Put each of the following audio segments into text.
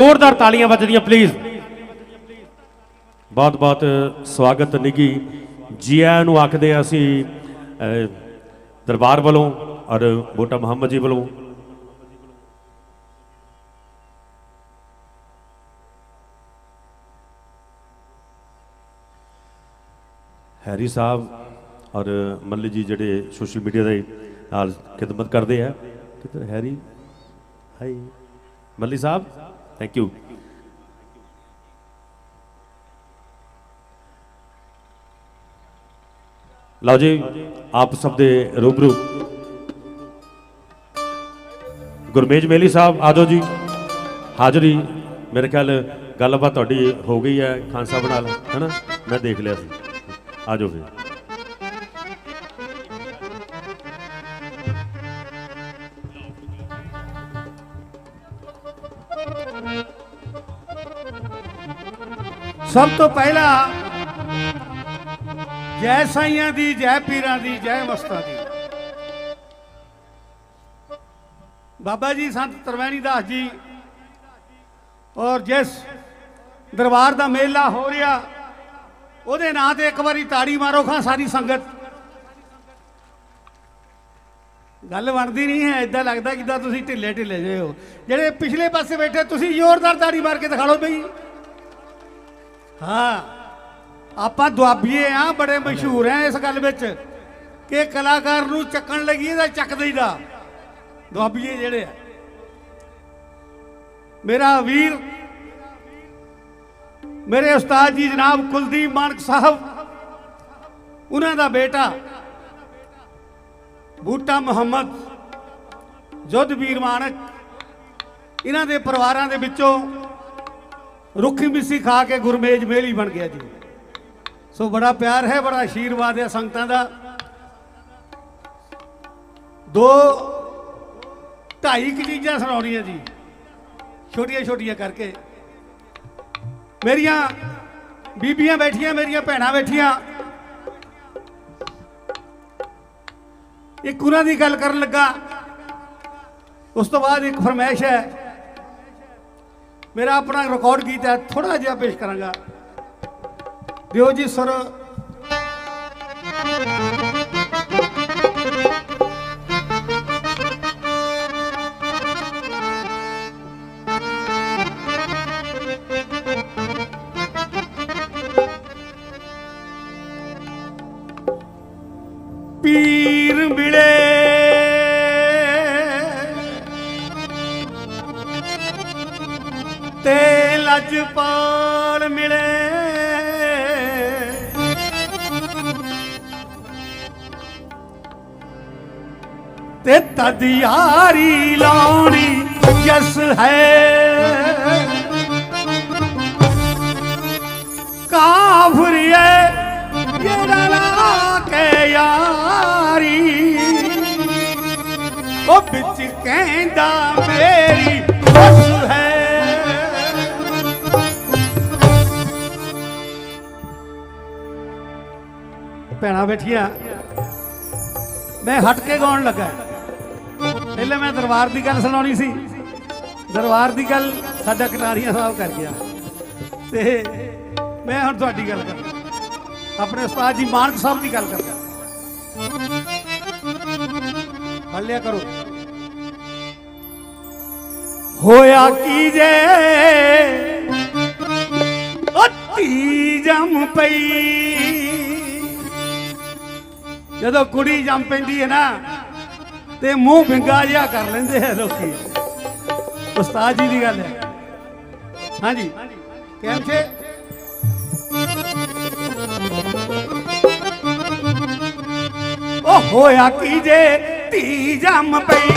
ਜ਼ੋਰਦਾਰ ਤਾਲੀਆਂ ਵੱਜਦੀਆਂ ਪਲੀਜ਼ ਬਹੁਤ ਬਹੁਤ ਸਵਾਗਤ ਨਿੱਗੀ ਜੀ ਆਇਆਂ ਨੂੰ ਆਖਦੇ ਹਾਂ ਅਸੀਂ ਦਰਬਾਰ ਵੱਲੋਂ ਔਰ ਬੋਟਾ ਮੁਹੰਮਦ ਜੀ ਵੱਲੋਂ। ਹੈਰੀ ਸਾਹਿਬ ਔਰ ਮੱਲੀ ਜੀ ਜਿਹੜੇ ਸੋਸ਼ਲ ਮੀਡੀਆ ਦੇ ਨਾਲ ਖਿਦਮਤ ਕਰਦੇ ਆ। ਕਿਤੇ Harry? Hi. Malli Sahib? Thank you ਲਓ ਜੀ, ਆਪ ਸਭ ਦੇ ਰੂਬਰੂ। ਗੁਰਮੇਜ ਮੇਲੀ ਸਾਹਿਬ ਆਜੋ ਜੀ। ਹਾਜ਼ਰੀ, ਮੇਰੇ ਖਿਆਲ ਗੱਲਬਾਤ ਤੁਹਾਡੀ ਹੋ ਗਈ ਹੈ, ਖਾਨ ਸਾਹਿਬ ਨਾਲ ਹੈਨਾ ਮੈਂ ਦੇਖ ਲਿਆ ਸੀ। ਆਜੋ ਫਿਰ। ਸਭ ਤੋਂ ਪਹਿਲਾਂ ਜੈ ਸਾਈਆਂ ਦੀ, ਜੈ ਪੀਰਾਂ ਦੀ, ਜੈ ਮਸਤਾਂ ਦੀ। ਬਾਬਾ ਜੀ ਸੰਤ ਤਰਵੈਣੀ ਦਾਸ ਜੀ ਔਰ ਜਿਸ ਦਰਬਾਰ ਦਾ ਮੇਲਾ ਹੋ ਰਿਹਾ, ਉਹਦੇ ਨਾਂ ਤੇ ਇੱਕ ਵਾਰੀ ਤਾੜੀ ਮਾਰੋ ਖਾਂ ਸਾਰੀ ਸੰਗਤ। ਗੱਲ ਬਣਦੀ ਨਹੀਂ ਹੈ ਇਦਾਂ ਲੱਗਦਾ ਕਿਦਾਂ ਤੁਸੀਂ ਢਿੱਲੇ ਢਿੱਲੇ ਜਿਹੇ ਹੋ। ਜਿਹੜੇ ਪਿਛਲੇ ਪਾਸੇ ਬੈਠੇ, ਤੁਸੀਂ ਜ਼ੋਰਦਾਰ ਤਾੜੀ ਮਾਰ ਕੇ ਦਿਖਾ ਲਓ ਬਈ। ਹਾਂ, ਆਪਾਂ ਦੁਆਬੀਏ ਆ, ਬੜੇ ਮਸ਼ਹੂਰ ਆ ਇਸ ਗੱਲ ਵਿੱਚ ਕਿ ਕਲਾਕਾਰ ਨੂੰ ਚੱਕਣ ਲੱਗੀ ਤਾਂ ਚੱਕ ਦਈਦਾ। ਦੁਆਬੀਏ ਜਿਹੜੇ ਆ। ਮੇਰਾ ਵੀਰ, ਮੇਰੇ ਉਸਤਾਦ ਜੀ ਜਨਾਬ ਕੁਲਦੀਪ ਮਾਨਕ ਸਾਹਿਬ, ਉਹਨਾਂ ਦਾ ਬੇਟਾ, ਬੂਟਾ ਮੁਹੰਮਦ ਜੁੱਧ ਵੀਰ ਮਾਨਕ, ਇਹਨਾਂ ਦੇ ਪਰਿਵਾਰਾਂ ਦੇ ਵਿੱਚੋਂ ਰੁੱਖੀ ਮਿੱਸੀ ਖਾ ਕੇ ਗੁਰਮੇਜ ਮੇਲੀ ਬਣ ਗਿਆ ਜੀ। ਸੋ ਬੜਾ ਪਿਆਰ ਹੈ, ਬੜਾ ਆਸ਼ੀਰਵਾਦ ਹੈ ਸੰਗਤਾਂ ਦਾ। ਦੋ ਢਾਈ ਕੁ ਚੀਜ਼ਾਂ ਸੁਣਾਉਣੀਆਂ ਜੀ, ਛੋਟੀਆਂ ਛੋਟੀਆਂ ਕਰਕੇ। ਮੇਰੀਆਂ ਬੀਬੀਆਂ ਬੈਠੀਆਂ, ਮੇਰੀਆਂ ਭੈਣਾਂ ਬੈਠੀਆਂ। ਇੱਕ ਉਹਨਾਂ ਦੀ ਗੱਲ ਕਰਨ ਲੱਗਾ। ਉਸ ਤੋਂ ਬਾਅਦ ਇੱਕ ਫਰਮਾਇਸ਼ ਹੈ ਮੇਰਾ ਆਪਣਾ ਰਿਕਾਰਡ ਗੀਤ ਹੈ ਥੋੜਾ ਜਿਹਾ ਪੇਸ਼ ਕਰਾਂਗਾ। ਦਿਓ ਜੀ ਸਰ। ਤੇ ਤਦ ਯਾਰੀ ਲਾਉਣੀ ਜਸ ਹੈ। ਕਾਫਰੀਏ ਜਿਹੜਾ ਲਾ ਕੇ ਯਾਰੀ। ਉਹ ਵਿੱਚ ਕਹਿੰਦਾ ਮੇਰੀ ਬਸ ਹੈ। ਭੈਣਾਂ ਬੈਠੀਆਂ, ਮੈਂ ਹਟ ਕੇ ਗਾਉਣ ਲੱਗਾ। ਪਹਿਲੇ ਮੈਂ ਦਰਬਾਰ ਦੀ ਗੱਲ ਸੁਣਾਉਣੀ ਸੀ। ਦਰਬਾਰ ਦੀ ਗੱਲ ਸਾਡਾ ਕਟਾਰੀਆ ਸਾਹਿਬ ਕਰ ਗਿਆ। ਤੇ ਮੈਂ ਹੁਣ ਤੁਹਾਡੀ ਗੱਲ ਕਰਦਾ। ਆਪਣੇ ਉਸਤਾਦ ਜੀ ਮਾਨਕ ਸਾਹਿਬ ਦੀ ਗੱਲ ਕਰਦਾ। ਹੱਲਿਆ ਕਰੋ। ਹੋਇਆ ਕੀ ਜੇ? ਅੱਤੀ ਜੰਮ ਪਈ। ਜਦੋਂ ਕੁੜੀ ਜੰਮ ਪੈਂਦੀ ਹੈ ਨਾ ਤੇ ਮੂੰਹ ਵਿੰਗਾ ਜਿਹਾ ਕਰ ਲੈਂਦੇ ਆ ਲੋਕੀ। ਉਸਤਾਦ ਜੀ ਦੀ ਗੱਲ ਹੈ। ਹਾਂਜੀ। ਕੈਮ ਛੇ ਉਹ ਹੋਇਆ ਕੀ ਜੇ ਧੀ ਜੰਮ ਪਈ?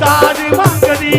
தாரு மங்கதி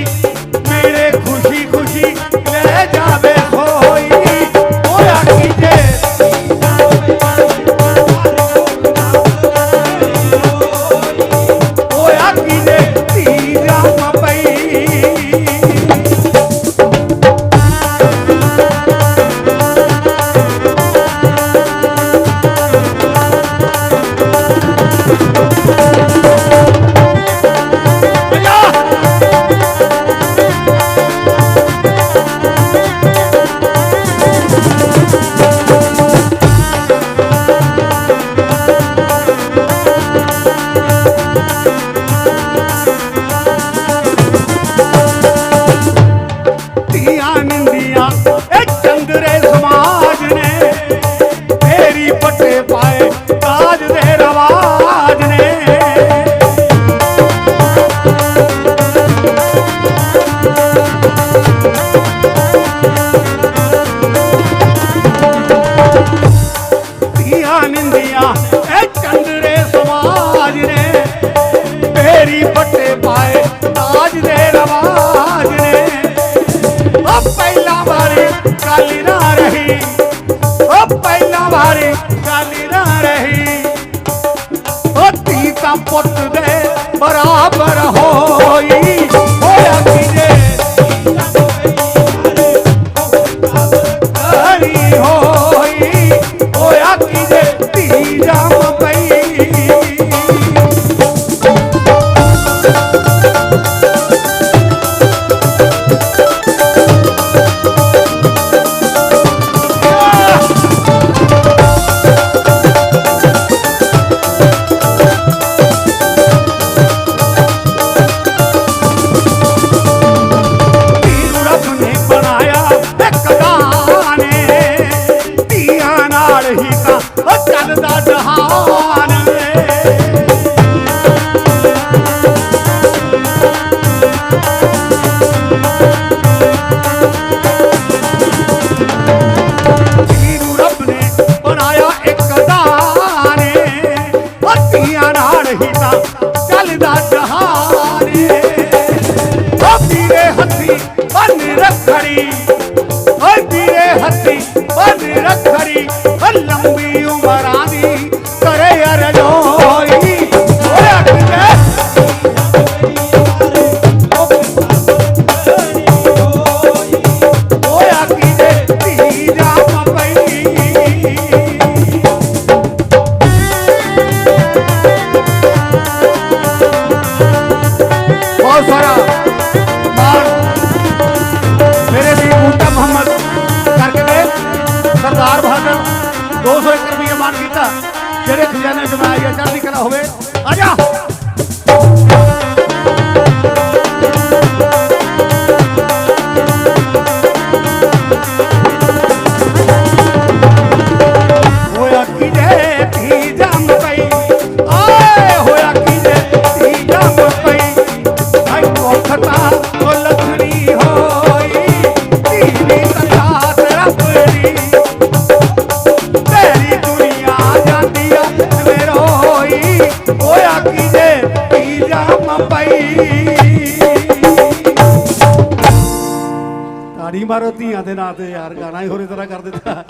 ਤਾੜੀ ਮਾਰੋ ਧੀਆਂ ਦੇ ਨਾਂ ਤੇ ਯਾਰ, ਗਾਣਾ ਹੀ ਹੋਰੇ ਤਰ੍ਹਾਂ ਕਰ ਦਿੱਤਾ।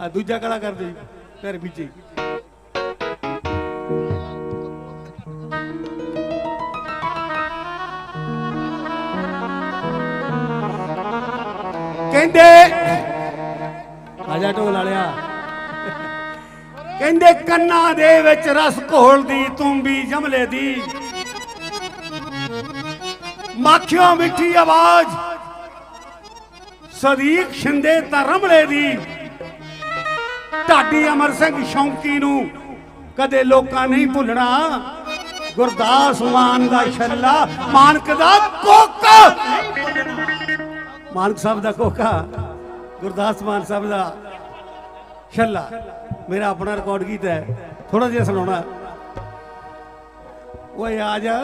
ਆ ਦੂਜਾ ਗਾਣਾ ਕਰ ਦੇ ਫਿਰ ਵਿੱਚ ਕਹਿੰਦੇ, ਆਜਾ ਢੋਲ ਵਾਲਿਆ। ਕਹਿੰਦੇ, ਕੰਨਾਂ ਦੇ ਵਿੱਚ ਰਸ ਘੋਲਦੀ ਤੂੰ ਵੀ ਜਮਲੇ ਦੀ। ਮਾਖਿਓ ਮਿੱਠੀ ਆਵਾਜ਼। ਸਦੀਕ ਸ਼ਿੰਦੇ ਤਾਂ ਦੀ। ਢਾਡੀ ਅਮਰ ਸਿੰਘ ਸ਼ੌਂਕੀ ਨੂੰ ਕਦੇ ਲੋਕਾਂ ਨਹੀਂ ਭੁੱਲਣਾ। ਗੁਰਦਾਸ ਮਾਨ ਦਾ ਛੱਲਾ, ਮਾਨਕ ਦਾ ਕੋਕਾ। ਮਾਨਕ ਸਾਹਿਬ ਦਾ ਕੋਕਾ, ਗੁਰਦਾਸ ਮਾਨ ਸਾਹਿਬ ਦਾ ਛੱਲਾ। ਮੇਰਾ ਆਪਣਾ ਰਿਕਾਰਡ ਕੀਤਾ ਹੈ ਥੋੜਾ ਜਿਹਾ ਸੁਣਾਉਣਾ। ਓਏ ਆ ਜਾ।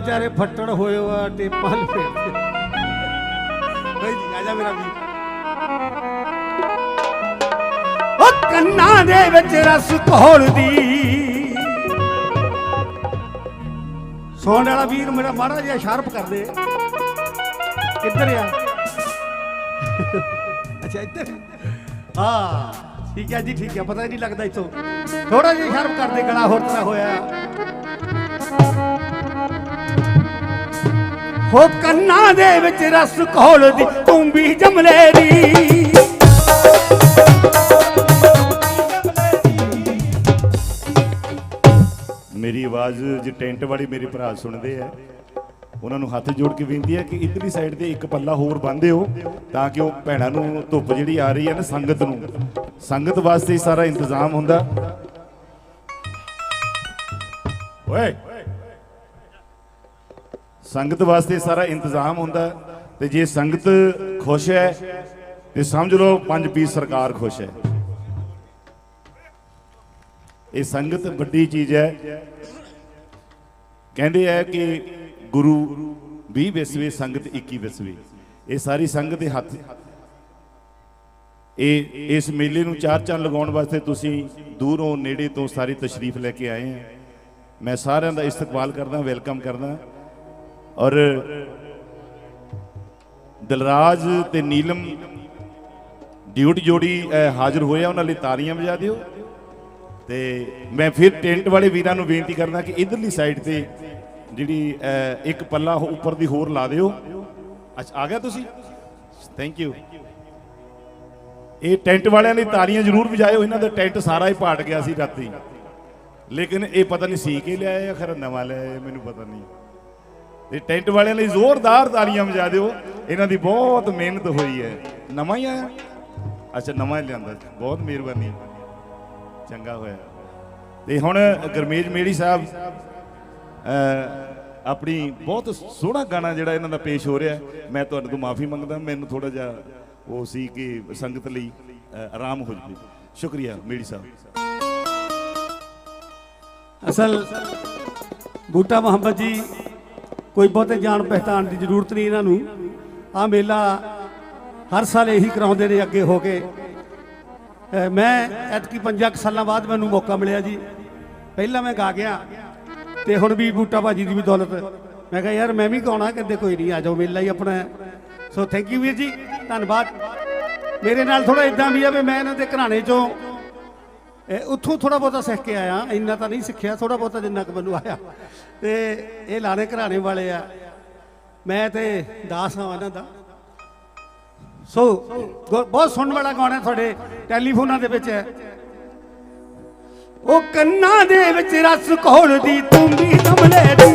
ਵਿਚਾਰੇ ਫੱਟੜ ਹੋਏ ਆ ਟੇਪਾਂ ਲਪੇਟਦੇ ਬਈ ਜੀ, ਆ ਜਾ ਮੇਰਾ ਵੀ ਉਹ ਕੰਨਾਂ ਦੇ ਵਿੱਚ ਰਸ ਘੋਲਦੀ। ਸੌਣ ਵਾਲਾ ਵੀਰ ਮੇਰਾ ਮਾੜਾ ਜਿਹਾ ਸ਼ਾਰਪ ਕਰ ਦੇ। ਕਿੱਧਰ ਆ? ਅੱਛਾ, ਇੱਧਰ। ਹਾਂ, ਠੀਕ ਹੈ ਜੀ, ਠੀਕ ਹੈ ਪਤਾ ਹੀ ਨਹੀਂ ਲੱਗਦਾ ਇਥੋਂ। ਥੋੜਾ ਜਿਹਾ ਸ਼ਾਰਪ ਕਰ ਦੇ, ਗਲਾ ਹੋਰ ਤਰ੍ਹਾਂ ਹੋਇਆ। ਹੋ ਕੰਨਾਂ ਦੇ ਵਿੱਚ ਰਸ ਘੋਲਦੀ ਤੂੰ ਵੀ ਜਮਲੇ ਦੀ। ਮੇਰੀ ਆਵਾਜ਼ ਜੇ ਟੈਂਟ ਵਾਲੇ ਮੇਰੇ ਭਰਾ ਸੁਣਦੇ ਆ, ਉਹਨਾਂ ਨੂੰ ਹੱਥ ਜੋੜ ਕੇ ਬੇਨਤੀ ਹੈ ਕਿ ਇਧਰਲੀ ਸਾਈਡ ਤੇ ਇੱਕ ਪੱਲਾ ਹੋਰ ਬੰਨ੍ਹ ਤਾਂ ਕਿ ਉਹ ਭੈਣਾਂ ਨੂੰ ਧੁੱਪ ਜਿਹੜੀ ਆ ਰਹੀ ਹੈ ਨਾ ਸੰਗਤ ਨੂੰ, ਸੰਗਤ ਵਾਸਤੇ ਸਾਰਾ ਇੰਤਜ਼ਾਮ ਹੁੰਦਾ। ਓਏ! ਸੰਗਤ ਵਾਸਤੇ ਸਾਰਾ ਇੰਤਜ਼ਾਮ ਹੁੰਦਾ ਤੇ ਜੇ ਸੰਗਤ ਖੁਸ਼ ਹੈ ਤੇ ਸਮਝ ਲਓ ਪੰਜ ਪੀਸ ਸਰਕਾਰ ਖੁਸ਼ ਹੈ। ਇਹ ਸੰਗਤ ਵੱਡੀ ਚੀਜ਼ ਹੈ। ਕਹਿੰਦੇ ਆ ਕਿ ਗੁਰੂ 20 ਵਿਸਵੇ ਸੰਗਤ 21 ਵਿਸਵੇ ਇਹ ਸਾਰੀ ਸੰਗਤ ਦੇ ਹੱਥ ਇਹ ਇਸ ਮੇਲੇ ਨੂੰ ਚਾਰ ਚੰਨ ਲਗਾਉਣ ਵਾਸਤੇ ਤੁਸੀਂ ਦੂਰੋਂ, ਨੇੜੇ ਤੋਂ ਸਾਰੀ ਤਸ਼ਰੀਫ ਲੈ ਕੇ ਆਏ ਆ। ਮੈਂ ਸਾਰਿਆਂ ਦਾ ਇਸਤਕਬਾਲ ਕਰਦਾ, ਵੈਲਕਮ ਕਰਦਾ। ਔਰ ਦਿਲਰਾਜ ਤੇ ਨੀਲਮ ਡਿਊਟੀ ਜੋੜੀ ਹਾਜ਼ਰ ਹੋਏ ਆ, ਉਹਨਾਂ ਲਈ ਤਾਲੀਆਂ ਵਜਾ ਦਿਓ। ਤੇ ਮੈਂ ਫਿਰ ਟੈਂਟ ਵਾਲੇ ਵੀਰਾਂ ਨੂੰ ਬੇਨਤੀ ਕਰਦਾ ਕਿ ਇਧਰਲੀ ਸਾਈਡ ਤੇ ਜਿਹੜੀ ਇੱਕ ਪੱਲਾ ਹੋ- ਉੱਪਰ ਦੀ ਹੋਰ ਲਾ ਦਿਓ। ਅੱਛਾ, ਆ ਗਿਆ ਤੁਸੀਂ? ਥੈਂਕ ਯੂ ਇਹ ਟੈਂਟ ਵਾਲਿਆਂ ਲਈ ਤਾਰੀਆਂ ਜ਼ਰੂਰ ਵਜਾਇਓ, ਇਹਨਾਂ ਦਾ ਟੈਂਟ ਸਾਰਾ ਹੀ ਪਾਟ ਗਿਆ ਸੀ ਰਾਤੀ। ਲੇਕਿਨ ਇਹ ਪਤਾ ਨਹੀਂ ਸੀ ਕੇ ਲਿਆਏ ਜਾਂ ਖਰਾ ਨਵਾਂ ਲਿਆਇਆ ਮੈਨੂੰ ਪਤਾ ਨਹੀਂ। ਇਹ ਟੈਂਟ ਵਾਲਿਆਂ ਲਈ ਜ਼ੋਰਦਾਰ ਤਾਲੀਆਂ ਵਜਾ ਦਿਓ। ਇਹਨਾਂ ਦੀ ਬਹੁਤ ਮਿਹਨਤ ਹੋਈ ਹੈ। ਨਵਾਂ ਹੀ ਆਇਆ? ਅੱਛਾ, ਨਵਾਂ ਲਿਆਂਦਾ ਬਹੁਤ ਮਿਹਰਬਾਨੀ। ਚੰਗਾ ਹੋਇਆ। ਤੇ ਹੁਣ ਗਰਮੇਜ ਮੇੜੀ ਸਾਹਿਬ ਆਪਣੀ ਬਹੁਤ ਸੋਹਣਾ ਗਾਣਾ ਜਿਹੜਾ ਇਹਨਾਂ ਦਾ ਪੇਸ਼ ਹੋ ਰਿਹਾ। ਮੈਂ ਤੁਹਾਡੇ ਤੋਂ ਮਾਫੀ ਮੰਗਦਾ। ਮੈਨੂੰ ਥੋੜਾ ਜਿਹਾ ਉਹ ਸੀ ਕਿ ਸੰਗਤ ਲਈ ਆਰਾਮ ਹੋ ਜਾਵੇ। ਸ਼ੁਕਰੀਆ ਮੇੜੀ ਸਾਹਿਬ। ਅਸਲ ਬੂਟਾ ਮੁਹੰਮਦ ਜੀ ਕੋਈ ਬਹੁਤੇ ਜਾਣ ਪਹਿਚਾਣ ਦੀ ਜ਼ਰੂਰਤ ਨਹੀਂ ਇਹਨਾਂ ਨੂੰ। ਆ ਮੇਲਾ ਹਰ ਸਾਲ ਇਹੀ ਕਰਾਉਂਦੇ ਨੇ ਅੱਗੇ ਹੋ ਕੇ। ਮੈਂ ਐਤਕੀ ਪੰਜਾਂ ਕੁ ਸਾਲਾਂ ਬਾਅਦ ਮੈਨੂੰ ਮੌਕਾ ਮਿਲਿਆ ਜੀ। ਪਹਿਲਾਂ ਮੈਂ ਗਾ ਗਿਆ ਤੇ ਹੁਣ ਵੀ ਬੂਟਾ ਭਾਜੀ ਦੀ ਵੀ ਦੌਲਤ। ਮੈਂ ਕਿਹਾ ਯਾਰ ਮੈਂ ਵੀ ਗਾਉਣਾ, ਕਹਿੰਦੇ ਕੋਈ ਨਹੀਂ, ਆ ਜਾਓ ਮੇਲਾ ਹੀ ਆਪਣਾ ਸੋ ਥੈਂਕ ਯੂ ਵੀਰ ਜੀ, ਧੰਨਵਾਦ। ਮੇਰੇ ਨਾਲ ਥੋੜਾ ਇਦਾਂ ਵੀ ਆ ਵੀ ਮੈਂ ਇਹਨਾਂ ਦੇ ਘਰਾਣੇ ਚੋਂ ਉੱਥੋਂ ਥੋੜਾ ਬਹੁਤਾ ਸਿੱਖ ਕੇ ਆਇਆ। ਇੰਨਾ ਤਾਂ ਨਹੀਂ ਸਿੱਖਿਆ ਥੋੜਾ ਬਹੁਤਾ ਜਿੰਨਾ ਕੁ ਮੈਨੂੰ ਆਇਆ। ਤੇ ਇਹ ਲਾਣੇ ਘਰਾਣੇ ਵਾਲੇ ਆ। ਮੈਂ ਤੇ ਦਾਸ ਹਾਂ ਇਹਨਾਂ ਦਾ। ਸੋ ਬਹੁਤ ਸੁਣਨ ਵਾਲਾ ਗਾਣਾ ਤੁਹਾਡੇ ਟੈਲੀਫੋਨਾਂ ਦੇ ਵਿੱਚ ਹੈ। ਉਹ ਕੰਨਾਂ ਦੇ ਵਿੱਚ ਰਸ ਘੋਲਦੀ ਤੂੰ ਦਮਲੇ ਦੀ।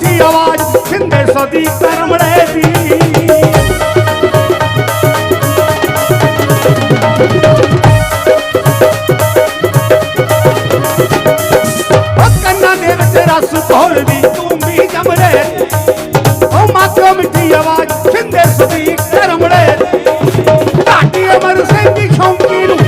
ਮਾਥਾ ਆਵਾਜ਼, ਸਿੰਦੇ ਸਦੀ ਕਰਮੜੇ ਦੀ। ਕੰਨਾਂ ਦੇ ਵਿੱਚ ਰਸ ਘੋਲਦੀ ਤੂੰ ਵੀ ਜਮੜੇ ਉਹ ਮਾਥਾ ਮਿੱਠੀ ਆਵਾਜ਼, ਸਿੰਦੇ ਸਦੀ ਕਰਮੜੇ ਘਾਟੀ ਅਮਰ ਸਿੰਘ ਦੀ ਸ਼ੌਂਕੀ ਨੂੰ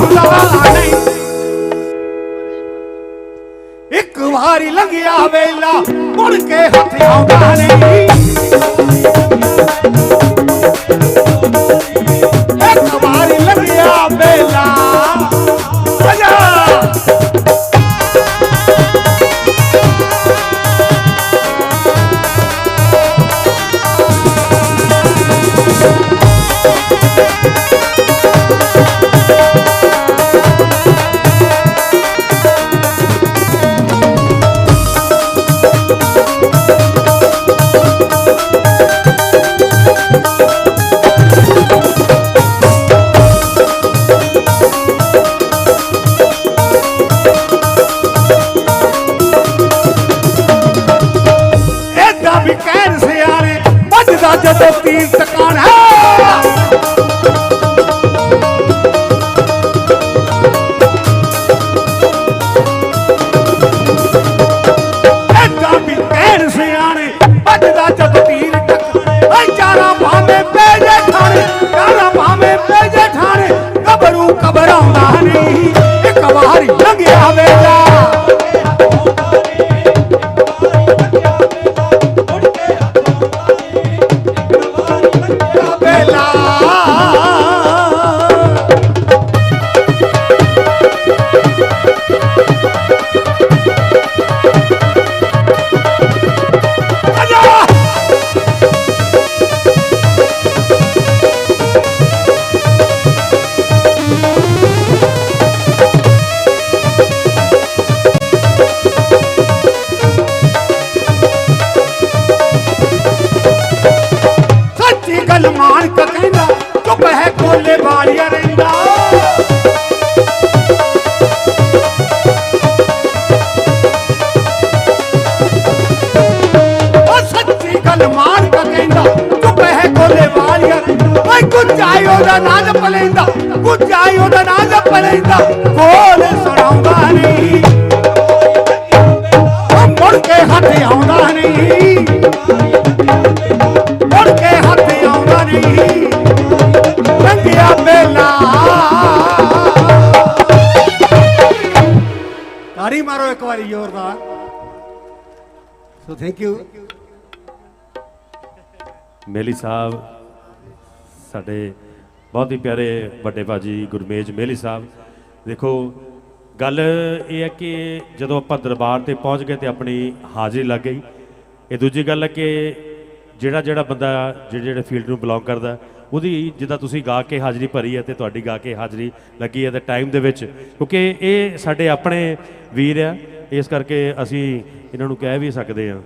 ਨਹੀਂ। ਇੱਕ ਵਾਰੀ ਲੰਘਿਆ ਵੇਲਾ ਮੁੜ ਕੇ ਹੱਥ ਆਉਂਦਾ ਨਹੀਂ। ਉਹਦਾ ਗੁੱਜਾਈ ਉਹਦਾ ਨਾਂ ਜਪ ਕੋਲ ਸੁਣਾਉਂਦਾ ਨਹੀਂ। ਮੁੜ ਕੇ ਹੱਥ ਆਉਂਦਾ ਨਹੀਂ। ਮੁੜ ਕੇ ਹੱਥ ਆਉਂਦਾ ਨਹੀਂ। ਲੰਘਿਆ ਮੇਲਾ। ਤਾੜੀ ਮਾਰੋ ਇੱਕ ਵਾਰੀ ਜ਼ੋਰਦਾਰ ਸੋ ਥੈਂਕ ਯੂ ਮੇਲੀ ਸਾਹਿਬ, ਸਾਡੇ ਬਹੁਤ ਹੀ ਪਿਆਰੇ ਵੱਡੇ ਭਾਜੀ ਗੁਰਮੇਜ ਮੇਲੀ ਸਾਹਿਬ। ਦੇਖੋ, ਗੱਲ ਇਹ ਹੈ ਕਿ ਜਦੋਂ ਆਪਾਂ ਦਰਬਾਰ ਤੇ ਪਹੁੰਚ ਗਏ ਤੇ ਆਪਣੀ ਹਾਜ਼ਰੀ ਲੱਗ ਗਈ। ਇਹ ਦੂਜੀ ਗੱਲ ਹੈ ਕਿ ਜਿਹੜਾ ਜਿਹੜਾ ਬੰਦਾ, ਜਿਹੜੇ ਜਿਹੜੇ ਫੀਲਡ ਨੂੰ ਬਿਲੋਂਗ ਕਰਦਾ, ਉਹਦੀ ਜਿੱਦਾਂ ਤੁਸੀਂ ਗਾ ਕੇ ਹਾਜ਼ਰੀ ਭਰੀ ਹੈ ਤੇ ਤੁਹਾਡੀ ਗਾ ਕੇ ਹਾਜ਼ਰੀ ਲੱਗੀ ਹੈ ਤੇ ਟਾਈਮ ਦੇ ਵਿੱਚ। ਕਿਉਂਕਿ ਇਹ ਸਾਡੇ ਆਪਣੇ ਵੀਰ ਆ, ਇਸ ਕਰਕੇ ਅਸੀਂ ਇਹਨਾਂ ਨੂੰ ਕਹਿ ਵੀ ਸਕਦੇ ਆ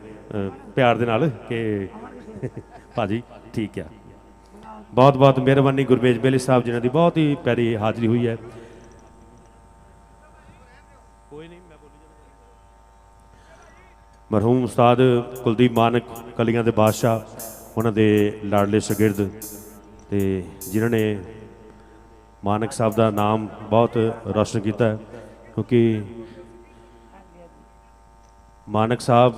ਪਿਆਰ ਦੇ ਨਾਲ ਕਿ ਭਾਜੀ ਠੀਕ ਆ। ਬਹੁਤ ਬਹੁਤ ਮਿਹਰਬਾਨੀ ਗੁਰਮੇਜ ਬੇਲੀ ਸਾਹਿਬ, ਜਿਨ੍ਹਾਂ ਦੀ ਬਹੁਤ ਹੀ ਪਿਆਰੀ ਹਾਜ਼ਰੀ ਹੋਈ ਹੈ। ਮਰਹੂਮ ਉਸਤਾਦ ਕੁਲਦੀਪ ਮਾਨਕ, ਕਲੀਆਂ ਦੇ ਬਾਦਸ਼ਾਹ, ਉਹਨਾਂ ਦੇ ਲਾਡਲੇ ਸ਼ਾਗਿਰਦ ਤੇ ਜਿਨ੍ਹਾਂ ਨੇ ਮਾਨਕ ਸਾਹਿਬ ਦਾ ਨਾਮ ਬਹੁਤ ਰੌਸ਼ਨ ਕੀਤਾ ਕਿਉਂਕਿ ਮਾਨਕ ਸਾਹਿਬ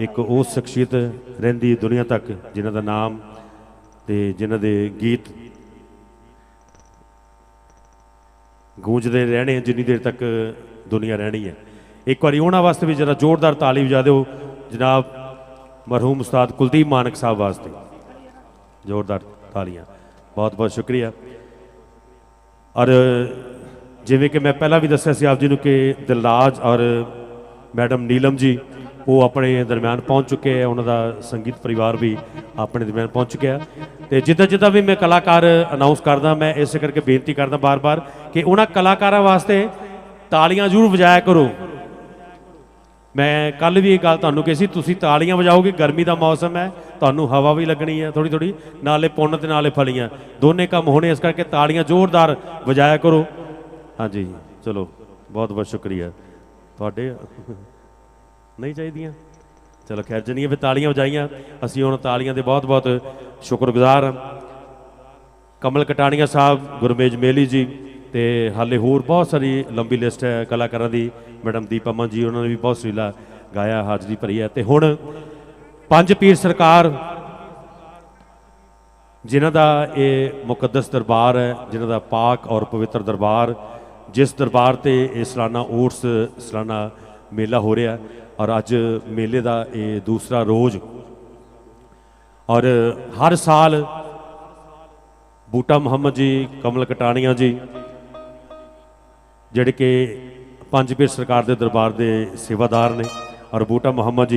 ਇੱਕ ਉਹ ਸ਼ਖਸੀਅਤ ਰਹਿੰਦੀ ਦੁਨੀਆ ਤੱਕ ਜਿਨ੍ਹਾਂ ਦਾ ਨਾਮ ਤੇ ਜਿਨ੍ਹਾਂ ਦੇ ਗੀਤ ਗੂੰਜਦੇ ਰਹਿਣੇ ਜਿੰਨੀ ਦੇਰ ਤੱਕ ਦੁਨੀਆ ਰਹਿਣੀ ਹੈ ਇੱਕ ਵਾਰੀ ਉਹਨਾਂ ਵਾਸਤੇ ਵੀ ਜਰਾ ਜ਼ੋਰਦਾਰ ਤਾਲੀ ਵਜਾ ਦਿਓ, ਜਨਾਬ ਮਰਹੂਮ ਉਸਤਾਦ ਕੁਲਦੀਪ ਮਾਨਕ ਸਾਹਿਬ ਵਾਸਤੇ। ਜ਼ੋਰਦਾਰ ਤਾਲੀਆਂ। ਬਹੁਤ ਬਹੁਤ ਸ਼ੁਕਰੀਆ। ਔਰ ਜਿਵੇਂ ਕਿ ਮੈਂ ਪਹਿਲਾਂ ਵੀ ਦੱਸਿਆ ਸੀ ਆਪ ਜੀ ਨੂੰ ਕਿ ਦਿਲਰਾਜ ਔਰ ਮੈਡਮ ਨੀਲਮ ਜੀ ਉਹ ਆਪਣੇ ਦਰਮਿਆਨ ਪਹੁੰਚ ਚੁੱਕੇ ਆ ਉਹਨਾਂ ਦਾ ਸੰਗੀਤ ਪਰਿਵਾਰ ਵੀ ਆਪਣੇ ਦਰਮਿਆਨ ਪਹੁੰਚ ਚੁੱਕਿਆ ਤੇ ਜਿੱਦਾਂ ਜਿੱਦਾਂ ਵੀ ਮੈਂ ਕਲਾਕਾਰ ਅਨਾਉਂਸ ਕਰਦਾ, ਮੈਂ ਇਸੇ ਕਰਕੇ ਬੇਨਤੀ ਕਰਦਾ ਬਾਰ-ਬਾਰ ਕਿ ਉਹਨਾਂ ਕਲਾਕਾਰਾਂ ਵਾਸਤੇ ਤਾਲੀਆਂ ਜ਼ਰੂਰ ਵਜਾਇਆ ਕਰੋ। ਮੈਂ ਕੱਲ ਵੀ ਇਹ ਗੱਲ ਤੁਹਾਨੂੰ ਕਹੀ ਸੀ, ਤੁਸੀਂ ਤਾਲੀਆਂ ਵਜਾਓਗੇ, ਗਰਮੀ ਦਾ ਮੌਸਮ ਹੈ, ਤੁਹਾਨੂੰ ਹਵਾ ਵੀ ਲੱਗਣੀ ਹੈ ਥੋੜੀ ਥੋੜੀ ਨਾਲੇ ਪੁੰਨ ਤੇ ਨਾਲੇ ਫਲੀਆਂ। ਦੋਨੇ ਕੰਮ ਹੋਣੇ, ਇਸ ਕਰਕੇ ਤਾਲੀਆਂ ਜ਼ੋਰਦਾਰ ਵਜਾਇਆ ਕਰੋ। ਹਾਂਜੀ, ਚਲੋ ਬਹੁਤ ਬਹੁਤ ਸ਼ੁਕਰੀਆ। ਤੁਹਾਡੇ ਨਹੀਂ ਚਾਹੀਦੀਆਂ। ਚਲੋ ਖੈਰ, ਜਨੀਆਂ ਵੀ ਤਾਲੀਆਂ ਵਜਾਈਆਂ, ਅਸੀਂ ਹੁਣ ਤਾਲੀਆਂ ਦੇ ਬਹੁਤ ਬਹੁਤ ਸ਼ੁਕਰਗੁਜ਼ਾਰ ਹਾਂ। ਕਮਲ ਕਟਾਣੀਆ ਸਾਹਿਬ, ਗੁਰਮੇਜ ਮੇਲੀ ਜੀ ਤੇ ਹਾਲੇ ਹੋਰ ਬਹੁਤ ਸਾਰੀ ਲੰਬੀ ਲਿਸਟ ਹੈ ਕਲਾਕਾਰਾਂ ਦੀ। ਮੈਡਮ ਦੀਪ ਅਮਨ ਜੀ, ਉਹਨਾਂ ਨੇ ਵੀ ਬਹੁਤ ਸੁਰੀਲਾ ਗਾਇਆ, ਹਾਜ਼ਰੀ ਭਰੀ ਹੈ। ਤੇ ਹੁਣ ਪੰਜ ਪੀਰ ਸਰਕਾਰ, ਜਿਨ੍ਹਾਂ ਦਾ ਇਹ ਮੁਕੱਦਸ ਦਰਬਾਰ ਹੈ, ਜਿਨ੍ਹਾਂ ਦਾ ਪਾਕ ਔਰ ਪਵਿੱਤਰ ਦਰਬਾਰ, ਜਿਸ ਦਰਬਾਰ ਤੇ ਇਹ ਸਾਲਾਨਾ ਓਟਸ, ਸਾਲਾਨਾ ਮੇਲਾ ਹੋ ਰਿਹਾ ਔਰ ਅੱਜ ਮੇਲੇ ਦਾ ਇਹ ਦੂਸਰਾ ਰੋਜ਼। ਔਰ ਹਰ ਸਾਲ ਬੂਟਾ ਮੁਹੰਮਦ ਜੀ, ਕਮਲ ਕਟਾਣੀਆਂ ਜੀ, ਜਿਹੜੇ ਕਿ ਪੰਜ ਪੀਰ ਸਰਕਾਰ ਦੇ ਦਰਬਾਰ ਦੇ ਸੇਵਾਦਾਰ ਨੇ ਔਰ ਬੂਟਾ ਮੁਹੰਮਦ ਜੀ